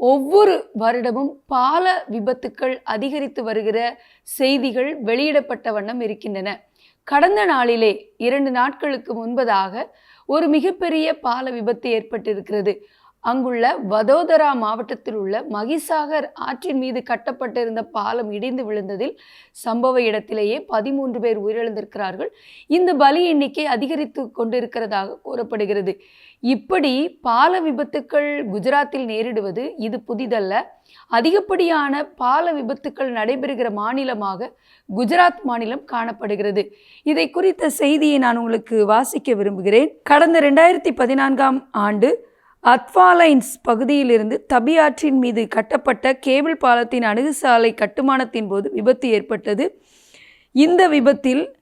ஒவ்வொரு வருடமும் பால விபத்துக்கள் அதிகரித்து வருகிற செய்திகள் வெளியிடப்பட்ட வண்ணம் இருக்கின்றன. கடந்த நாளிலே இரண்டு நாட்களுக்கு முன்பதாக ஒரு மிகப்பெரிய பால விபத்து ஏற்பட்டிருக்கிறது. அங்குள்ள வதோதரா மாவட்டத்தில் உள்ள மகிசாகர் ஆற்றின் மீது கட்டப்பட்டிருந்த பாலம் இடிந்து விழுந்ததில் சம்பவ இடத்திலேயே பதிமூன்று பேர் உயிரிழந்திருக்கிறார்கள். இந்த பலி எண்ணிக்கை அதிகரித்து கொண்டிருக்கிறதாக கூறப்படுகிறது. இப்படி பால விபத்துக்கள் குஜராத்தில் நேரிடுவது இது புதிதல்ல. அதிகப்படியான பால விபத்துக்கள் நடைபெறுகிற மாநிலமாக குஜராத் மாநிலம் காணப்படுகிறது. இதை குறித்த செய்தியை நான் உங்களுக்கு வாசிக்க விரும்புகிறேன். கடந்த ரெண்டாயிரத்தி பதினான்காம் ஆண்டு அத்வாலைன்ஸ் பகுதியிலிருந்து தபி ஆற்றின் மீது கட்டப்பட்ட கேபிள் பாலத்தின் அணுகுசாலை கட்டுமானத்தின் போது விபத்து ஏற்பட்டது. இந்த விபத்தில்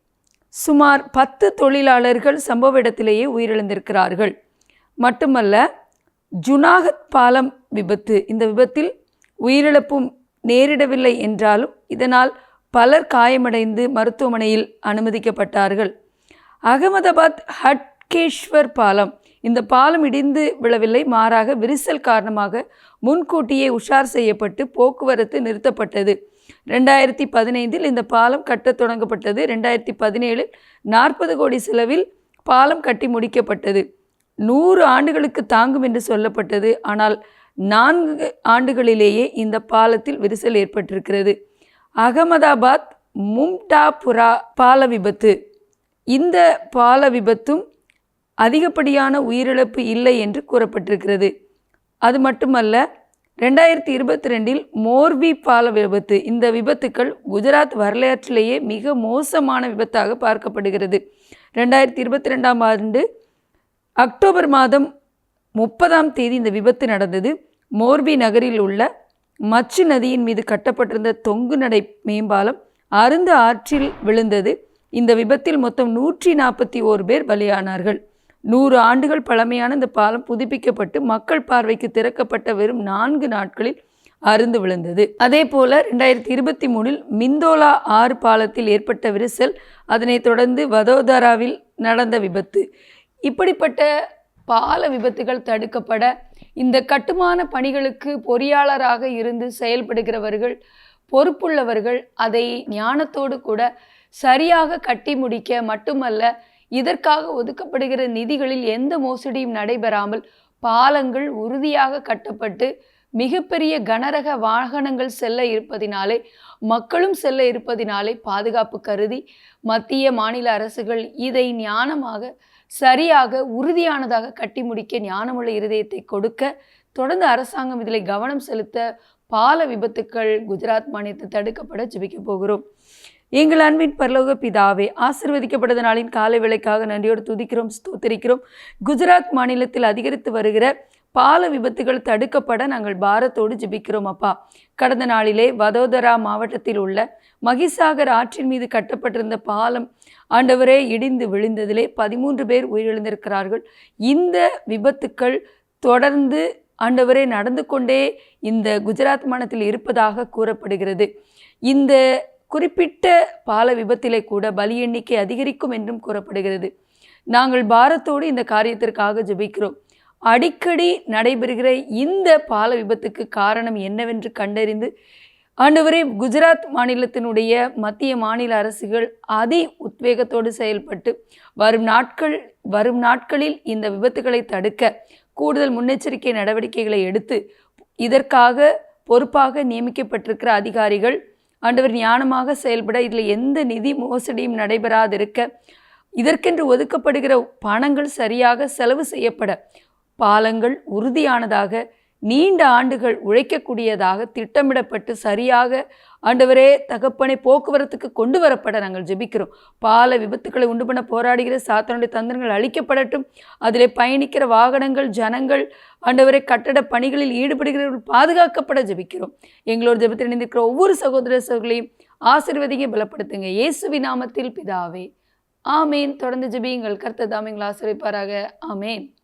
சுமார் பத்து தொழிலாளர்கள் சம்பவ இடத்திலேயே உயிரிழந்திருக்கிறார்கள். மட்டுமல்ல ஜுனாகத் பாலம் விபத்து. இந்த விபத்தில் உயிரிழப்பும் நேரிடவில்லை என்றாலும் இதனால் பலர் காயமடைந்து மருத்துவமனையில் அனுமதிக்கப்பட்டார்கள். அகமதாபாத் ஹட்கேஷ்வர் பாலம் இந்த பாலம் இடிந்து விழவில்லை மாறாக விரிசல் காரணமாக முன்கூட்டியே உஷார் செய்யப்பட்டு போக்குவரத்து நிறுத்தப்பட்டது. ரெண்டாயிரத்தி பதினைந்தில் இந்த பாலம் கட்டத் தொடங்கப்பட்டது. ரெண்டாயிரத்தி பதினேழில் நாற்பது கோடி செலவில் பாலம் கட்டி முடிக்கப்பட்டது. நூறு ஆண்டுகளுக்கு தாங்கும் என்று சொல்லப்பட்டது. ஆனால் நான்கு ஆண்டுகளிலேயே இந்த பாலத்தில் விரிசல் ஏற்பட்டிருக்கிறது. அகமதாபாத் மும்டாபுரா பால விபத்து. இந்த பால விபத்தும் அதிகப்படியான உயிரிழப்பு இல்லை என்று கூறப்பட்டிருக்கிறது. அது மட்டுமல்ல ரெண்டாயிரத்தி இருபத்தி ரெண்டில் மோர்பி பால விபத்து. இந்த விபத்துக்கள் குஜராத் வரலாற்றிலேயே மிக மோசமான விபத்தாக பார்க்கப்படுகிறது. ரெண்டாயிரத்தி இருபத்தி ரெண்டாம் ஆண்டு அக்டோபர் மாதம் முப்பதாம் தேதி இந்த விபத்து நடந்தது. மோர்பி நகரில் உள்ள மச்சு நதியின் மீது கட்டப்பட்டிருந்த தொங்கு நடை மேம்பாலம் அருந்த ஆற்றில் விழுந்தது. இந்த விபத்தில் மொத்தம் நூற்றி நாற்பத்தி ஓர் பேர் பலியானார்கள். நூறு ஆண்டுகள் பழமையான இந்த பாலம் புதுப்பிக்கப்பட்டு மக்கள் பார்வைக்கு திறக்கப்பட்ட வெறும் நான்கு நாட்களில் அருந்து விழுந்தது. அதே போல ரெண்டாயிரத்தி இருபத்தி மூணில் மிந்தோலா ஆறு பாலத்தில் ஏற்பட்ட விரிசல் அதனைத் தொடர்ந்து வதோதராவில் நடந்த விபத்து. இப்படிப்பட்ட பால விபத்துகள் தடுக்கப்பட இந்த கட்டுமான பணிகளுக்கு பொறியாளராக இருந்து செயல்படுகிறவர்கள் பொறுப்புள்ளவர்கள் அதை ஞானத்தோடு கூட சரியாக கட்டி முடிக்க மட்டுமல்ல இதற்காக ஒதுக்கப்படுகிற நிதிகளில் எந்த மோசடியும் நடைபெறாமல் பாலங்கள் உறுதியாக கட்டப்பட்டு மிகப்பெரிய கனரக வாகனங்கள் செல்ல இருப்பதினாலே மக்களும் செல்ல இருப்பதினாலே பாதுகாப்பு கருதி மத்திய மாநில அரசுகள் இதை ஞானமாக சரியாக உறுதியானதாக கட்டி முடிக்க ஞானமுள்ள இருதயத்தை கொடுக்க தொடர்ந்து அரசாங்கம் இதில் கவனம் செலுத்த பால விபத்துக்கள் குஜராத் மாநிலத்தில் தடுக்கப்பட ஜெபிக்க போகிறோம். எங்கள் அன்பின் பரலோக பிதாவே ஆசிர்வதிக்கப்பட்ட நாளின் காலை விலைக்காக நன்றியோடு துதிக்கிறோம் ஸ்தோத்திரிக்கிறோம். குஜராத் மாநிலத்தில் அதிகரித்து வருகிற பால விபத்துகள் தடுக்கப்பட நாங்கள் பாரத்தோடு ஜிபிக்கிறோம் அப்பா. கடந்த நாளிலே வதோதரா மாவட்டத்தில் உள்ள மகிசாகர் ஆற்றின் மீது கட்டப்பட்டிருந்த பாலம் ஆண்டவரே இடிந்து விழுந்ததிலே பதிமூன்று பேர் உயிரிழந்திருக்கிறார்கள். இந்த விபத்துக்கள் தொடர்ந்து ஆண்டவரே நடந்து கொண்டே இந்த குஜராத் மாநிலத்தில் இருப்பதாக கூறப்படுகிறது. இந்த குறிப்பிட்ட பால விபத்திலே கூட பலி எண்ணிக்கை அதிகரிக்கும் என்றும் கூறப்படுகிறது. நாங்கள் பாரத்தோடு இந்த காரியத்திற்காக ஜெபிக்கிறோம். அடிக்கடி நடைபெறுகிற இந்த பால விபத்துக்கு காரணம் என்னவென்று கண்டறிந்து ஆண்டவரே குஜராத் மாநிலத்தினுடைய மத்திய மாநில அரசுகள் அதி உத்வேகத்தோடு செயல்பட்டு வரும் நாட்கள் வரும் நாட்களில் இந்த விபத்துகளை தடுக்க கூடுதல் முன்னெச்சரிக்கை நடவடிக்கைகளை எடுத்து இதற்காக பொறுப்பாக நியமிக்கப்பட்டிருக்கிற அதிகாரிகள் ஆண்டவர் ஞானமாக செயல்பட இதில் எந்த நிதி மோசடியும் நடைபெறாதிருக்க இதற்கென்று ஒதுக்கப்படுகிற பணங்கள் சரியாக செலவு செய்யப்பட பாலங்கள் உறுதியானதாக நீண்ட ஆண்டுகள் உழைக்கக்கூடியதாக திட்டமிடப்பட்டு சரியாக ஆண்டவரே தகப்பனை போக்குவரத்துக்கு கொண்டு வரப்பட நாங்கள் ஜெபிக்கிறோம். பால விபத்துக்களை உண்டு பண்ண போராடுகிற சாத்தானுடைய தந்திரங்கள் அழிக்கப்படட்டும். அதிலே பயணிக்கிற வாகனங்கள் ஜனங்கள் ஆண்டவரை கட்டட பணிகளில் ஈடுபடுகிறவர்கள் பாதுகாக்கப்பட ஜெபிக்கிறோம். எங்களோட ஜெபத்தில் இணைந்திருக்கிற ஒவ்வொரு சகோதர சகோதரிகளையும் ஆசீர்வதிங்க பலப்படுத்துங்க. இயேசுவி நாமத்தில் பிதாவே. ஆமேன். தொடர்ந்து ஜெபியுங்கள். கர்த்தர் தாமிங்களை ஆசிரியப்பாராக ஆமேன்.